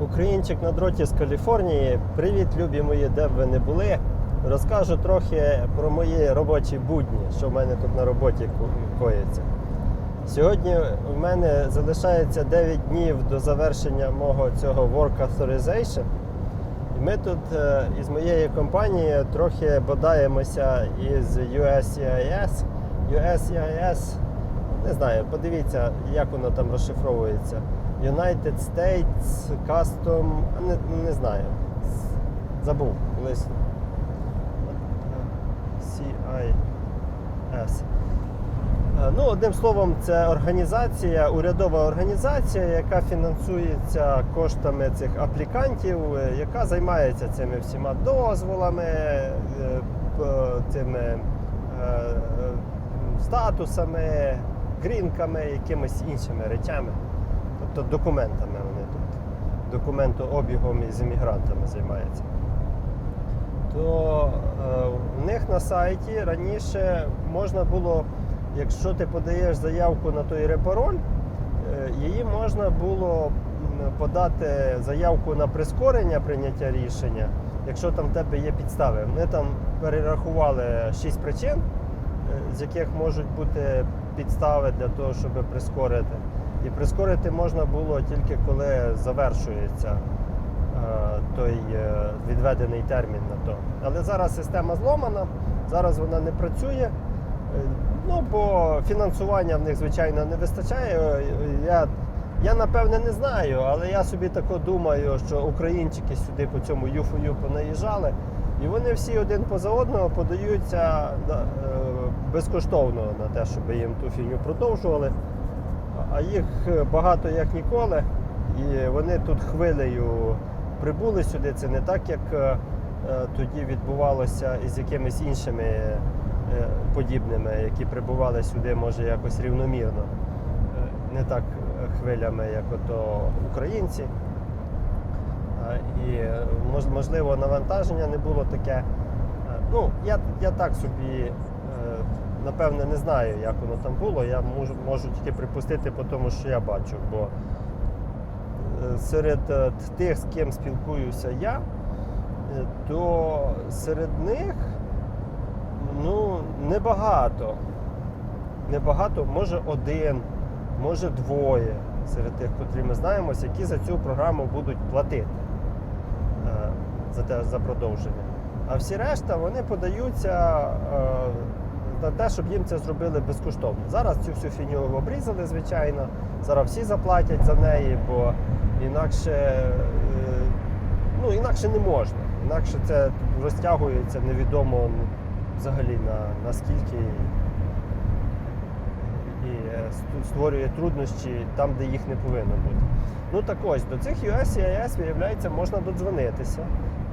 Українчик на дроті з Каліфорнії. Привіт, любі мої, де б ви не були. Розкажу трохи про мої робочі будні, що в мене тут на роботі ко- коїться. Сьогодні в мене залишається 9 днів до завершення мого цього Work Authorization. І ми тут е, із моєю компанією трохи бодаємося із USCIS. USCIS, не знаю, подивіться, як воно там розшифровується. United States Custom, не, не знаю. Забув колись. CIS. Е, Ну, одним словом, це організація, урядова організація, яка фінансується коштами цих аплікантів, е, яка займається цими всіма дозволами, е, цими статусами, грінками, якимись іншими речами, тобто документами вони тут, документообігом із іммігрантами займаються то е, в них на сайті раніше можна було, якщо ти подаєш заявку на той репароль, е, її можна було подати заявку на прискорення прийняття рішення, якщо там в тебе є підстави. Вони там перерахували 6 причин, е, з яких можуть бути підстави для того, щоб прискорити. І прискорити можна було тільки коли завершується е, той е, відведений термін на то. Але зараз система зломана, зараз вона не працює. Е, Ну, бо фінансування в них, звичайно, не вистачає. Я, я напевне не знаю, але я собі тако думаю, що українчики сюди по цьому юфою понаїжджали, і вони всі один поза одного подаються безкоштовно на те, щоб їм ту фігню продовжували. А їх багато як ніколи. І вони тут хвилею прибули сюди. Це не так, як е, е, тоді відбувалося із якимись іншими е, подібними, які прибували сюди, може, якось рівномірно. Е, Не так е, хвилями, як ото українці. І е, можливо навантаження не було таке. Е, Ну, я, я так собі е, напевне не знаю, як воно там було. Я можу, можу тільки припустити по тому, що я бачу. Бо е, серед е, тих, з ким спілкуюся я, е, то серед них ну, небагато. Небагато, може один, може двоє серед тих, котрі ми знаємося, які за цю програму будуть платити за те за продовження. А всі решта вони подаються на те, щоб їм це зробили безкоштовно. Зараз цю всю фіню обрізали, звичайно. Зараз всі заплатять за неї, бо інакше, е, ну, інакше не можна. Інакше це розтягується невідомо взагалі на, наскільки і е, створює труднощі там, де їх не повинно бути. Ну так ось, до цих USCIS, виявляється, можна додзвонитися.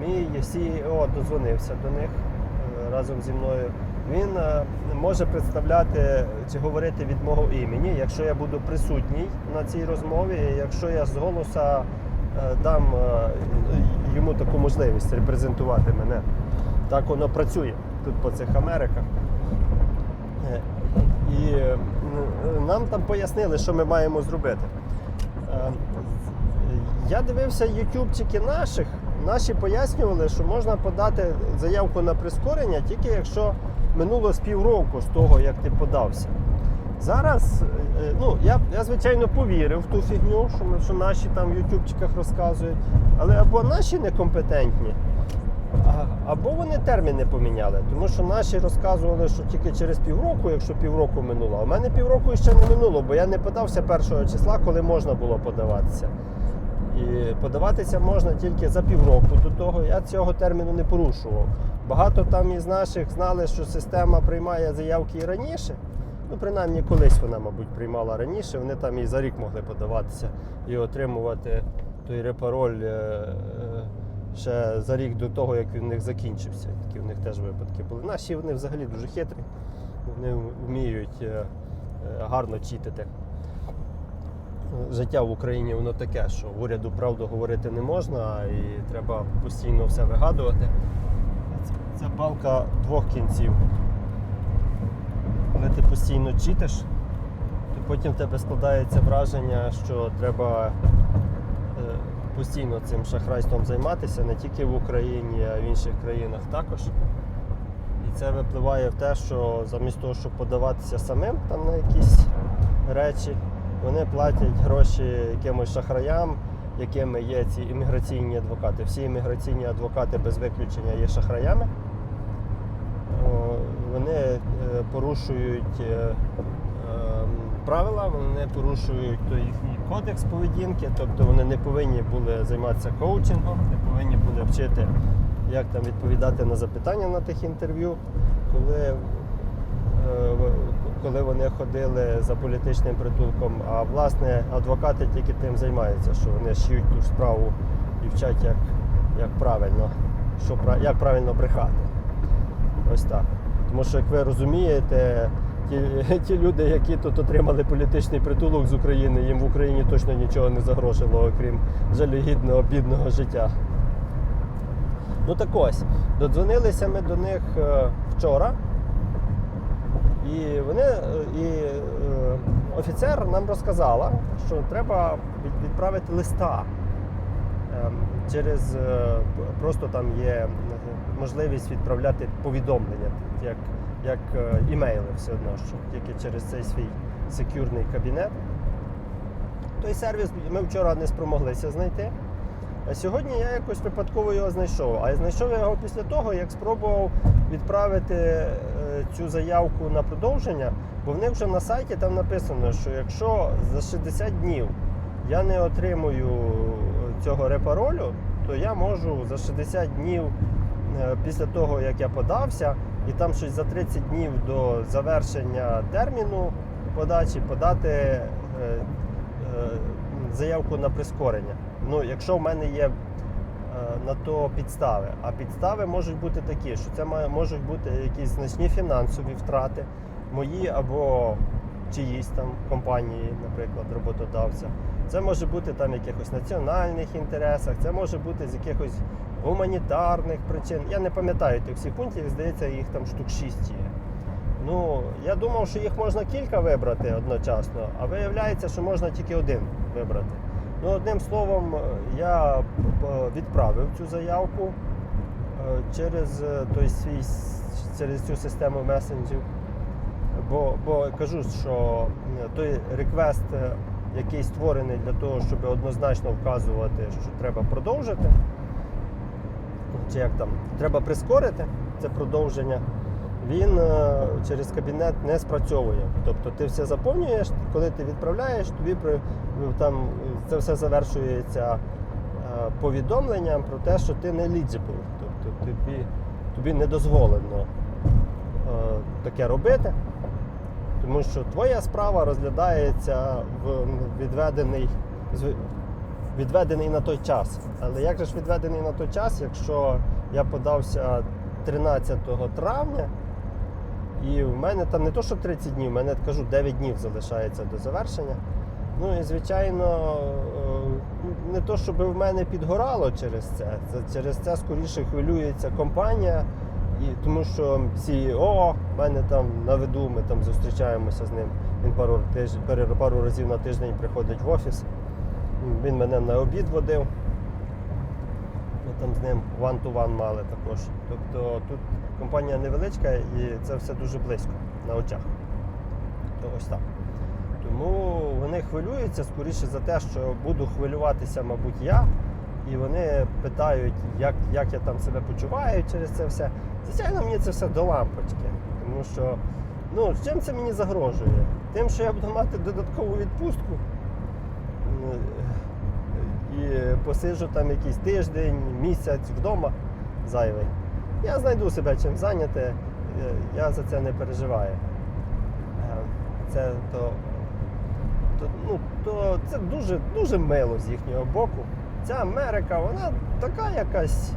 Мій CEO додзвонився до них е, разом зі мною. Він е, може представляти чи говорити від мого імені, якщо я буду присутній на цій розмові, якщо я з голоса е, дам е, йому таку можливість репрезентувати мене. Так воно працює тут по цих Америках. І нам там пояснили, що ми маємо зробити. Я дивився ютубчики наших. Наші пояснювали, що можна подати заявку на прискорення тільки якщо минуло з півроку з того, як ти подався. Зараз, е, ну, я, я звичайно повірив в ту фігню, що, що наші там в ютубчиках розказують, але або наші некомпетентні, або вони терміни поміняли. Тому що наші розказували, що тільки через півроку, якщо півроку минуло. А в мене півроку ще не минуло, бо я не подався першого числа, коли можна було подаватися. І подаватися можна тільки за півроку до того. Я цього терміну не порушував. Багато там із наших знали, що система приймає заявки і раніше. Ну, принаймні, колись вона, мабуть, приймала раніше. Вони там і за рік могли подаватися і отримувати той репароль е, е, ще за рік до того, як він в них закінчився. Такі в них теж випадки були. Наші вони взагалі дуже хитрі. Вони вміють е, гарно читити. Життя в Україні воно таке, що уряду правду говорити не можна і треба постійно все вигадувати. Це, палка двох кінців. Коли ти постійно читиш, то потім в тебе складається враження, що треба е, постійно цим шахрайством займатися не тільки в Україні, а й в інших країнах також. І це випливає в те, що замість того, щоб подаватися самим там на якісь речі, вони платять гроші якимось шахраям, якими є ці імміграційні адвокати. Всі імміграційні адвокати без виключення є шахраями. Вони е, порушують е, ем, правила, вони порушують той їхній кодекс поведінки, тобто вони не повинні були займатися коучингом, не повинні були вчити, як там відповідати на запитання на тих інтерв'ю, коли, е, коли вони ходили за політичним притулком. А власне адвокати тільки тим займаються, що вони шиють ту справу і вчать, як, як правильно, що, як правильно брехати. Ось так. Тому що, як ви розумієте, ті, ті люди, які тут отримали політичний притулок з України, їм в Україні точно нічого не загрожувало, окрім жалюгідного, бідного життя. Ну так ось, додзвонилися ми до них е, вчора, і вони е, і е, офіцер нам розказала, що треба відправити листа. Ем, Через е, просто там є можливість відправляти повідомлення, як, як імейли все одно, що тільки через цей свій секюрний кабінет. Той сервіс ми вчора не спромоглися знайти. А сьогодні я якось випадково його знайшов. А я знайшов його після того, як спробував відправити цю заявку на продовження, бо в них вже на сайті там написано, що якщо за 60 днів я не отримую цього репаролю, то я можу за 60 днів е, після того, як я подався, і там щось за 30 днів до завершення терміну подачі подати е, е, заявку на прискорення. Ну, якщо в мене є е, на то підстави. А підстави можуть бути такі, що це можуть бути якісь значні фінансові втрати, мої або чиїсь там компанії, наприклад, роботодавця. Це може бути там якихось національних інтересах, це може бути з якихось гуманітарних причин. Я не пам'ятаю тих всіх пунктів, здається, їх там штук 6 є. Ну, я думав, що їх можна кілька вибрати одночасно, а виявляється, що можна тільки один вибрати. Ну, одним словом, я е, відправив цю заявку е, через е, той свій через цю систему месенджів. Бо, бо кажу, що е, той реквест, е, який створений для того, щоб однозначно вказувати, що треба продовжити, чи як там, треба прискорити це продовження, він е, через кабінет не спрацьовує. Тобто ти все заповнюєш, коли ти відправляєш, тобі при, там, це все завершується е, повідомленням про те, що ти не eligible. Тобто тобі, тобі не дозволено е, таке робити. Тому що твоя справа розглядається в відведений, з- відведений на той час. Але як же ж відведений на той час, якщо я подався 13 травня, і в мене там не то, що 30 днів, в мене кажу 9 днів залишається до завершення. Ну і звичайно, е, не то, щоб в мене підгорало через це. Це через це скоріше хвилюється компанія. І тому що CEO в мене там на виду, ми там зустрічаємося з ним. Він пару тиж... пару разів на тиждень приходить в офіс. Він мене на обід водив. Там з ним one-to-one мали також. Тобто тут компанія невеличка і це все дуже близько на очах. То ось так. Тому вони хвилюються скоріше за те, що буду хвилюватися, мабуть, я. І вони питають, як, як я там себе почуваю через це все. Звичайно, мені це все до лампочки. Тому що ну, чим це мені загрожує? Тим, що я буду мати додаткову відпустку м, і посиджу там якийсь тиждень, місяць вдома зайвий. Я знайду себе чим зайняти, е, я за це не переживаю. Е, Це то, то, ну, то це дуже, дуже мило з їхнього боку. Ця Америка, вона така якась,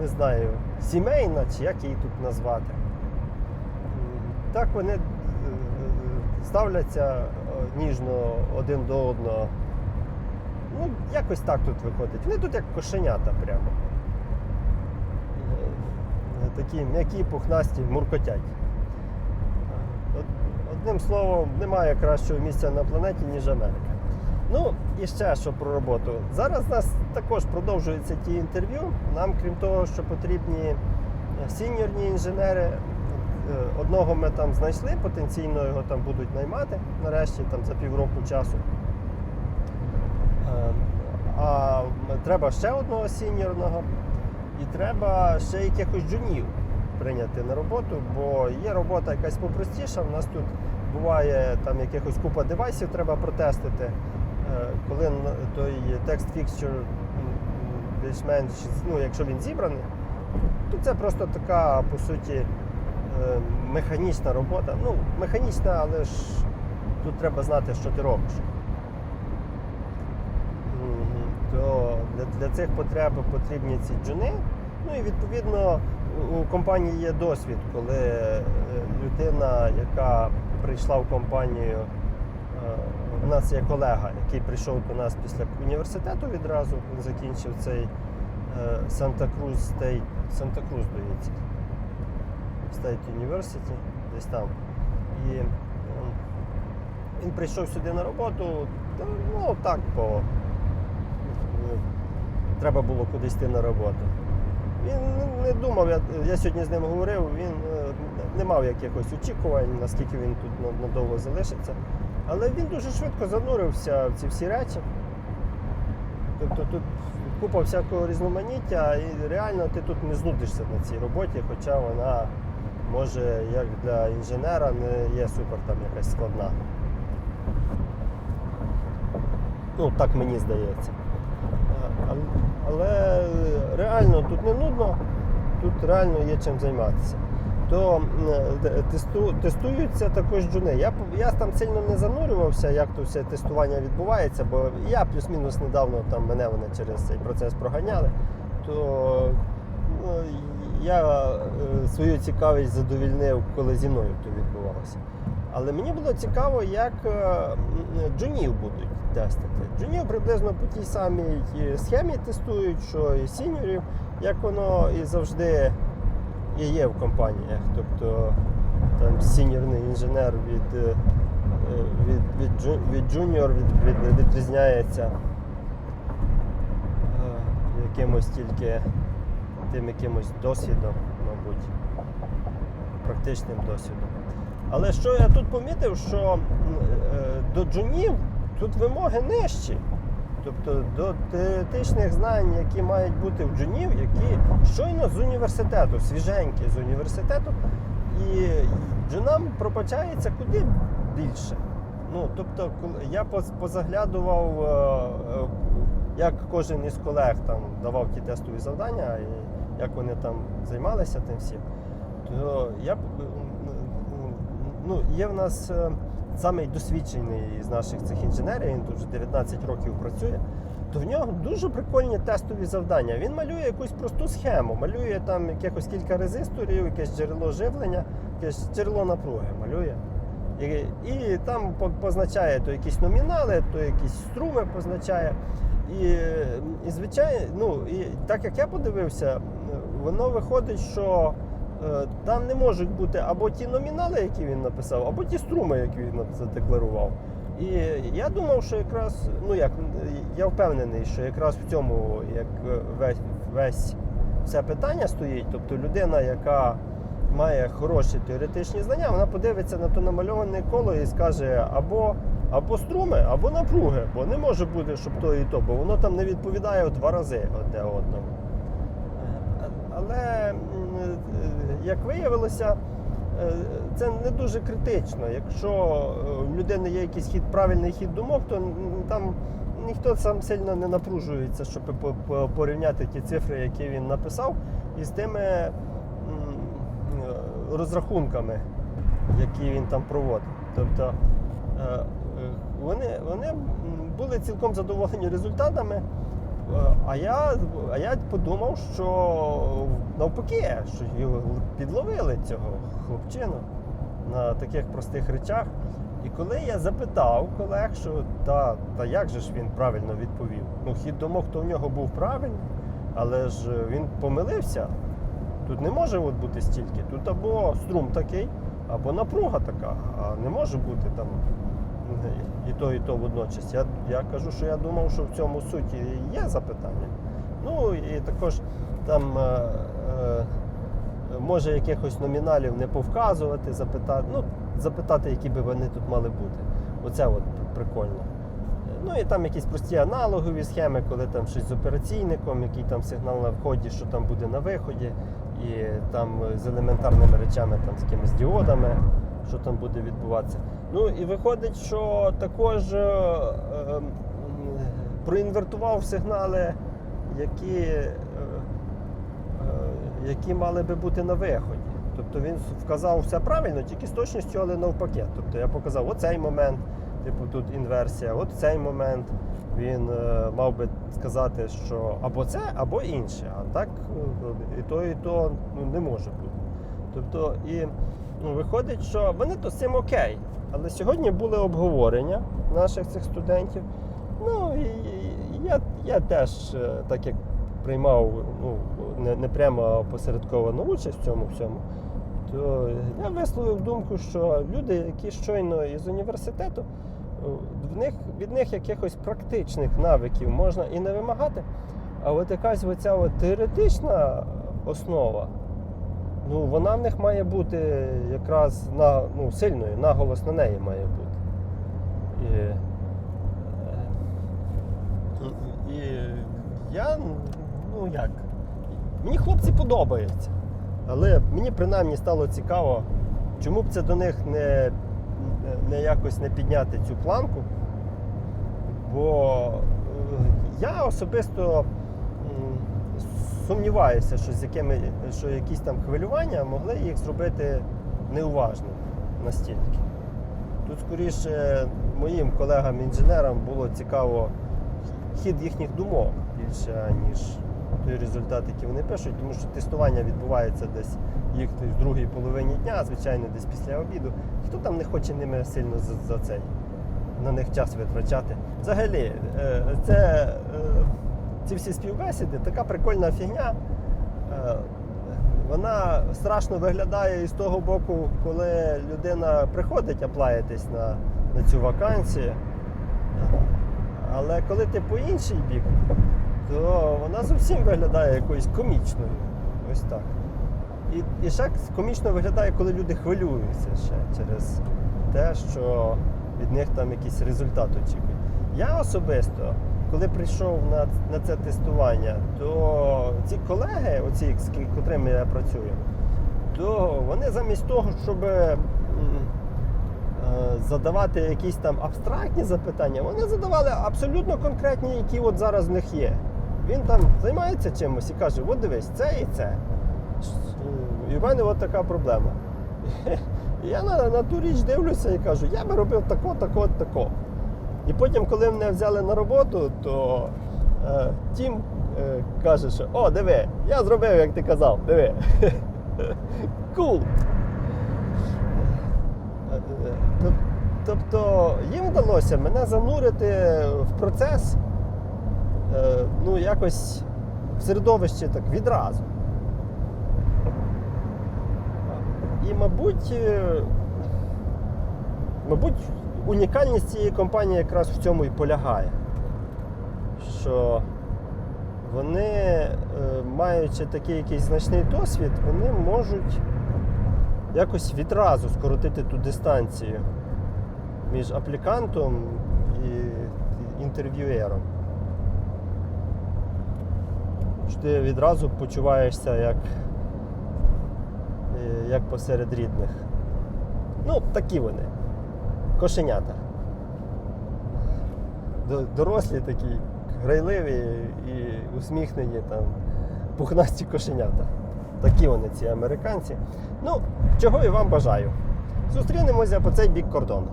не знаю, сімейна, чи як її тут назвати. Так вони е, ставляться ніжно один до одного. Ну, якось так тут виходить. Вони тут як кошенята прямо. Е, Такі м'які, пухнасті, муркотять. Одним словом, немає кращого місця на планеті, ніж Америка. Ну і ще що про роботу. Зараз у нас також продовжуються ті інтерв'ю. Нам, крім того, що потрібні е, сіньорні інженери, е, одного ми там знайшли, потенційно його там будуть наймати нарешті там за півроку часу. Е, А треба ще одного сіньорного і треба ще якихось джунів прийняти на роботу, бо є робота якась попростіша. У нас тут буває там якихось купа девайсів треба протестити. Е, Коли той текст фікстюр більш-менш, ну, якщо він зібраний, то це просто така, по суті, е, механічна робота. Ну, механічна, але ж тут треба знати, що ти робиш. То для, цих потреб потрібні ці джуни. Ну і відповідно у- компанії є досвід, коли е, людина, яка прийшла в компанію, е, у нас є колега, який прийшов до нас після університету відразу, він закінчив цей Санта Крuz State, Санта Крuz, здається, State University, десь там. І ем, він прийшов сюди на роботу, ну так, по е, треба було кудись йти на роботу. Він не- не думав, я, я сьогодні з ним говорив, він е, не мав якихось очікувань, наскільки він тут надовго залишиться. Але він дуже швидко занурився в ці всі речі. Тобто тут купа всякого різноманіття, і реально ти тут не знудишся на цій роботі, хоча вона може як для інженера не є супер там якась складна. Ну, так мені здається. Ал- Але реально тут не нудно, тут реально є чим займатися. То тесту, тестуються також джуни. Я, я там сильно не занурювався, як то все тестування відбувається, бо я плюс-мінус недавно там мене вони через цей процес проганяли. То ну, я е, свою цікавість задовільнив, коли зі мною то відбувалося. Але мені було цікаво, як е, джунів будуть тестити. Джунів приблизно по тій самій е, схемі тестують, що і сіньорів, як воно і завжди і є в компаніях. Тобто там сіньорний інженер від, е, від, від, від джуніор від, від, відрізняється е, якимось тільки тим якимось досвідом, мабуть, практичним досвідом. Але що я тут помітив, що до джунів тут вимоги нижчі. Тобто до теоретичних знань, які мають бути в джунів, які щойно з університету, свіженькі з університету, і джунам пробачається куди більше. Ну, тобто, я поз- позаглядував, е, е, як кожен із колег там давав ті тестові завдання, і як вони там займалися тим всім, то я м, ну, є в нас е, самий досвідчений з наших цих інженерів, він тут вже 19 років працює. То в нього дуже прикольні тестові завдання. Він малює якусь просту схему, малює там якихось кілька резисторів, якесь джерело живлення, якесь джерело напруги малює. І, і там позначає то якісь номінали, то якісь струми позначає. І, і звичайно, ну, і так як я подивився, воно виходить, що там не можуть бути або ті номінали, які він написав, або ті струми, які він задекларував. І я думав, що якраз, ну як, я впевнений, що якраз в цьому як е, весь, весь все питання стоїть. Тобто людина, яка має хороші теоретичні знання, вона подивиться на то намальоване коло і скаже або, або струми, або напруги, бо не може бути, щоб то і то, бо воно там не відповідає в два рази одне одному. Е, Але е, як виявилося, е, це не дуже критично. Якщо е, в людини є якийсь хід, правильний хід думок, то там ніхто сам сильно не напружується, щоб по- по- порівняти ті цифри, які він написав, із тими е, розрахунками, які він там проводив. Тобто вони, вони були цілком задоволені результатами. Е, А я, а я подумав, що навпаки, що його підловили цього хлопчину на таких простих речах. І коли я запитав колег, що та, та як же ж він правильно відповів? Ну, хід думок, то в нього був правильний, але ж він помилився. Тут не може от бути стільки. Тут або струм такий, або напруга така, а не може бути там і то, і то водночас. Я, я кажу, що я думав, що в цьому суті є запитання. Ну і також там е, е, може якихось номіналів не повказувати, запитати, ну, запитати, які би вони тут мали бути. Оце от прикольно. Ну і там якісь прості аналогові схеми, коли там щось з операційником, який там сигнал на вході, що там буде на виході, і там з елементарними речами, там з якимись діодами, що там буде відбуватися. Ну і виходить, що також е, е, проінвертував сигнали, які, е, е, які мали би бути на виході. Тобто він вказав все правильно, тільки з точністю, але навпаки. Тобто я показав оцей момент, типу тут інверсія, от цей момент. Він е, мав би сказати, що або це, або інше. А так е, і то, і то ну, не може бути. Тобто, і ну, виходить, що вони то з цим окей. Але сьогодні були обговорення наших цих студентів. Ну і я, я теж, е, так як приймав ну, не, не прямо а опосередковано участь в цьому всьому, то я висловив думку, що люди, які щойно із університету, е, в них, від них якихось практичних навиків можна і не вимагати, а от якась оця от теоретична основа, ну, вона в них має бути якраз на, ну, сильною, наголос на неї має бути. І, е, і, і я, ну як, мені хлопці подобаються. Але мені принаймні стало цікаво, чому б це до них не, не якось не підняти цю планку. Бо е, я особисто сумніваюся, що, з якими, що якісь там хвилювання могли їх зробити неуважними настільки. Тут скоріше моїм колегам-інженерам було цікаво хід їхніх думок більше, ніж той результат, який вони пишуть, тому що тестування відбувається десь їх в другій половині дня, звичайно, десь після обіду. Хто там не хоче ними сильно за, за цей на них час витрачати? Взагалі, е, це е, ці всі співбесіди, така прикольна фігня. Е, Вона страшно виглядає із того боку, коли людина приходить аплаїтись на, на цю вакансію. Але коли ти по інший бік, то вона зовсім виглядає якоюсь комічною. Ось так. І, і ще комічно виглядає, коли люди хвилюються ще через те, що від них там якийсь результат очікують. Я особисто, коли прийшов на, на це тестування, то ці колеги, оці, з котрими я працюю, то вони замість того, щоб е, задавати якісь там абстрактні запитання, вони задавали абсолютно конкретні, які от зараз в них є. Він там займається чимось і каже: от дивись, це і це. І в мене от така проблема. Я на, на ту річ дивлюся і кажу, я би робив тако, тако, тако. І потім, коли мене взяли на роботу, то е, Тім е, каже, що о, диви, я зробив, як ти казав, диви. Кул. Е, е, тоб- Тобто їм вдалося мене занурити в процес е, ну, якось в середовище так відразу. І, мабуть, е, мабуть, унікальність цієї компанії якраз в цьому і полягає. Що вони, е, маючи такий якийсь значний досвід, вони можуть якось відразу скоротити ту дистанцію між аплікантом і інтерв'юером. Ти відразу почуваєшся як, е, як посеред рідних. Ну, такі вони. Кошенята. Дорослі такі, грайливі і усміхнені там пухнасті кошенята. Такі вони, ці американці. Ну, чого і вам бажаю. Зустрінемося по цей бік кордону.